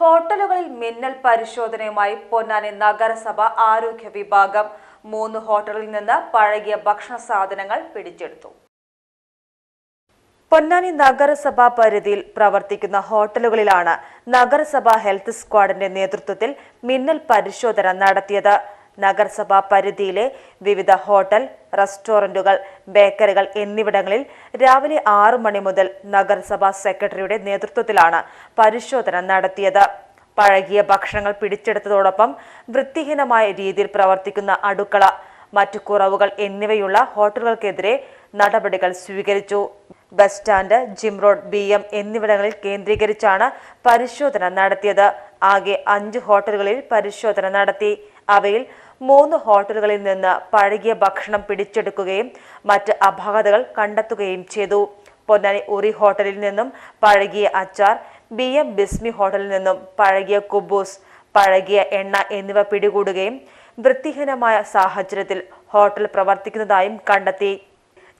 ഹോട്ടലുകളിൽ മിന്നൽ പരിശോധനയുമായി പൊന്നാനി നഗരസഭ ആരോഗ്യ വിഭാഗം. മൂന്ന് ഹോട്ടലിൽ നിന്ന് പഴകിയ ഭക്ഷണ സാധനങ്ങൾ പിടിച്ചെടുത്തു. പൊന്നാനി നഗരസഭാ പരിധിയിൽ പ്രവർത്തിക്കുന്ന ഹോട്ടലുകളിലാണ് നഗരസഭാ ഹെൽത്ത് സ്ക്വാഡിന്റെ നേതൃത്വത്തിൽ മിന്നൽ പരിശോധന നടത്തിയത്. നഗരസഭാ പരിധിയിലെ വിവിധ ഹോട്ടൽ റെസ്റ്റോറന്റുകൾ ബേക്കറികൾ എന്നിവിടങ്ങളിൽ രാവിലെ ആറു മണി മുതൽ നഗരസഭാ സെക്രട്ടറിയുടെ നേതൃത്വത്തിലാണ് പരിശോധന നടത്തിയത്. പഴകിയ ഭക്ഷണങ്ങൾ പിടിച്ചെടുത്തതോടൊപ്പം വൃത്തിഹീനമായ രീതിയിൽ പ്രവർത്തിക്കുന്ന അടുക്കള മറ്റു കുറവുകൾ എന്നിവയുള്ള ഹോട്ടലുകൾക്കെതിരെ നടപടികൾ സ്വീകരിച്ചു. Bus stand gym road B M എന്നിവിടങ്ങളിൽ കേന്ദ്രീകരിച്ചാണ് പരിശോധന നടത്തിയത്. ആകെ അഞ്ച് ഹോട്ടലുകളിൽ പരിശോധന നടത്തി. അവയിൽ മൂന്ന് ഹോട്ടലുകളിൽ നിന്ന് പഴകിയ ഭക്ഷണം പിടിച്ചെടുക്കുകയും മറ്റ് അപാകതകൾ കണ്ടെത്തുകയും ചെയ്തു. പൊന്നാനി ഉറി ഹോട്ടലിൽ നിന്നും പഴകിയ അച്ചാർ ബി എം ബിസ്മി ഹോട്ടലിൽ നിന്നും പഴകിയ കുബൂസ് പഴകിയ എണ്ണ എന്നിവ പിടികൂടുകയും വൃത്തിഹീനമായ സാഹചര്യത്തിൽ ഹോട്ടൽ പ്രവർത്തിക്കുന്നതായും കണ്ടെത്തി.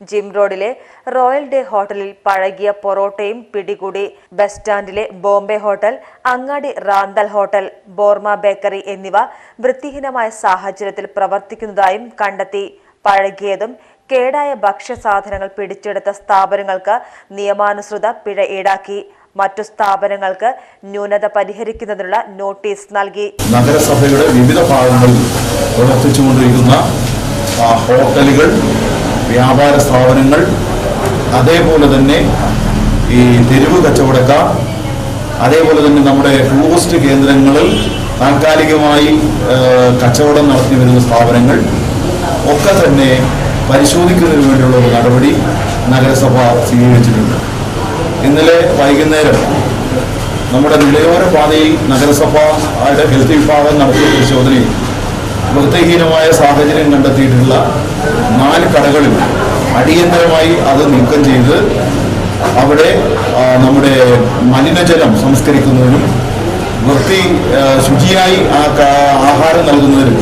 ജിം റോഡിലെ റോയൽ ഡേ ഹോട്ടലിൽ പഴകിയ പൊറോട്ടയും പിടികൂടി ബസ് സ്റ്റാൻഡിലെ ബോംബെ ഹോട്ടൽ അങ്ങാടി റാന്തൽ ഹോട്ടൽ ബോർമ ബേക്കറി എന്നിവ വൃത്തിഹീനമായ സാഹചര്യത്തിൽ പ്രവർത്തിക്കുന്നതായും കണ്ടെത്തി. പഴകിയതും കേടായ ഭക്ഷ്യസാധനങ്ങൾ പിടിച്ചെടുത്ത സ്ഥാപനങ്ങൾക്ക് നിയമാനുസൃത പിഴ ഈടാക്കി. മറ്റു സ്ഥാപനങ്ങൾക്ക് ന്യൂനത പരിഹരിക്കുന്നതിനുള്ള നോട്ടീസ് നൽകി. നഗരസഭയുടെ വിവിധ ഭാഗങ്ങളിൽ പ്രവർത്തിച്ചുകൊണ്ടിരിക്കുന്ന ഹോട്ടലുകൾ വ്യാപാര സ്ഥാപനങ്ങൾ അതേപോലെ തന്നെ ഈ തെരുവ് കച്ചവടക്കാർ അതേപോലെ തന്നെ നമ്മുടെ ടൂറിസ്റ്റ് കേന്ദ്രങ്ങളിൽ താൽക്കാലികമായി കച്ചവടം നടത്തി വരുന്ന സ്ഥാപനങ്ങൾ ഒക്കെ തന്നെ പരിശോധിക്കുന്നതിന് വേണ്ടിയുള്ള ഒരു നടപടി നഗരസഭ സ്വീകരിച്ചിട്ടുണ്ട്. ഇന്നലെ വൈകുന്നേരം നമ്മുടെ നിലയോര പാതയിൽ നഗരസഭയുടെ ഹെൽത്ത് വിഭാഗം നടത്തിയ പരിശോധനയിൽ വൃത്തിഹീനമായ സാഹചര്യം കണ്ടെത്തിയിട്ടുള്ള നാല് കടകളിൽ അടിയന്തരമായി അത് നീക്കം ചെയ്ത് അവിടെ നമ്മുടെ മലിനജലം സംസ്കരിക്കുന്നതിനും വൃത്തി ശുചിയായി ആ ആഹാരം നൽകുന്നതിനും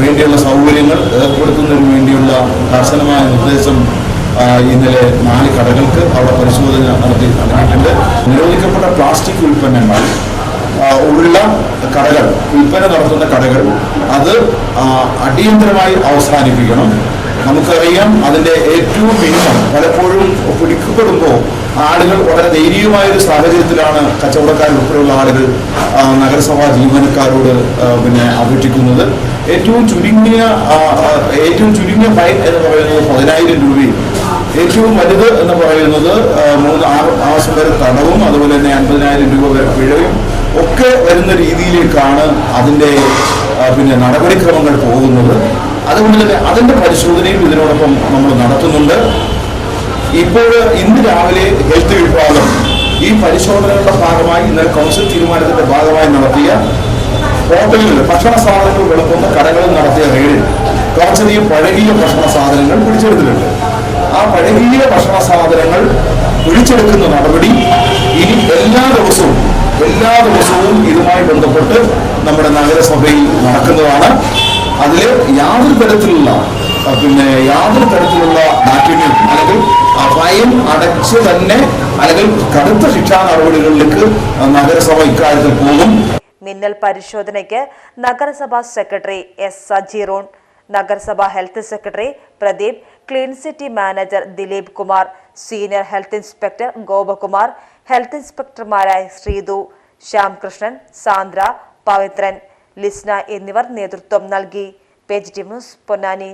വേണ്ടിയുള്ള സൗകര്യങ്ങൾ ഏർപ്പെടുത്തുന്നതിനു വേണ്ടിയുള്ള കർശനമായ നിർദ്ദേശം ഇന്നലെ നാല് കടകൾക്ക് അവിടെ പരിശോധന നടത്തി നടത്തിയിട്ടുണ്ട്. നിരോധിക്കപ്പെട്ട പ്ലാസ്റ്റിക് ഉൽപ്പന്നങ്ങൾ ഉള്ള കടകൾ വിൽപ്പന നടത്തുന്ന കടകൾ. അത് അടിയന്തരമായി അവസാനിപ്പിക്കണം. നമുക്കറിയാം അതിന്റെ ഏറ്റവും മിനിമം പലപ്പോഴും പിടിക്കപ്പെടുമ്പോൾ ആളുകൾ വളരെ ദയനീയമായ ഒരു സാഹചര്യത്തിലാണ് കച്ചവടക്കാർ ഉൾപ്പെടെയുള്ള ആളുകൾ നഗരസഭാ ജീവനക്കാരോട് പിന്നെ അപേക്ഷിക്കുന്നത് ഏറ്റവും ചുരുങ്ങിയ ഏറ്റവും ചുരുങ്ങിയ ഫൈൻ എന്ന് പറയുന്നത് പതിനായിരം രൂപയും ഏറ്റവും വലുത് എന്ന് പറയുന്നത് മൂന്ന് ആറ് മാസം വരെ തടവും അതുപോലെ തന്നെ അൻപതിനായിരം രൂപ വരെ പിഴയും ഒക്കെ വരുന്ന രീതിയിലേക്കാണ് അതിന്റെ പിന്നെ നടപടിക്രമങ്ങൾ പോകുന്നത്. അതുകൊണ്ട് തന്നെ അതിന്റെ പരിശോധനയും ഇതിനോടൊപ്പം നമ്മൾ നടത്തുന്നുണ്ട്. ഇപ്പോൾ ഇന്ന് രാവിലെ ഹെൽത്ത് വിഭാഗം ഈ പരിശോധനകളുടെ ഭാഗമായി ഇന്നലെ കൗൺസിൽ തീരുമാനത്തിന്റെ ഭാഗമായി നടത്തിയ ഹോട്ടലുകളിൽ ഭക്ഷണ സാധനങ്ങൾ വിളക്കുന്ന കടകളിൽ നടത്തിയ റെയ്ഡിൽ കുറച്ചധികം പഴകിയ ഭക്ഷണ സാധനങ്ങൾ പിടിച്ചെടുത്തിട്ടുണ്ട്. ആ പഴകിയ ഭക്ഷണ സാധനങ്ങൾ പിടിച്ചെടുക്കുന്ന നടപടി ഇനി എല്ലാ ദിവസവും എല്ലാ ദിവസവും ഇതുമായി ബന്ധപ്പെട്ട് നമ്മുടെ നഗരസഭയിൽ നടക്കുന്നതാണ്. അതിൽ യാതൊരു തരത്തിലുള്ള പിന്നെ യാതൊരു തരത്തിലുള്ള മാറ്റങ്ങളും അല്ലെങ്കിൽ ഫൈൻ അടച്ച് തന്നെ അല്ലെങ്കിൽ കടുത്ത ശിക്ഷാ നടപടികളിലേക്ക് നഗരസഭ ഇക്കാര്യത്തിൽ പോകും. മിന്നൽ പരിശോധനയ്ക്ക് നഗരസഭാ സെക്രട്ടറി എസ് സജീറോൺ നഗരസഭാ health secretary Pradeep clean city manager Dileep Kumar senior health inspector Gopakumar health ഇൻസ്പെക്ടർമാരായ Sreethu Shyamkrishnan Sandra Pavithran Lisna എന്നിവർ നേതൃത്വം നൽകി. Page T news Ponnani.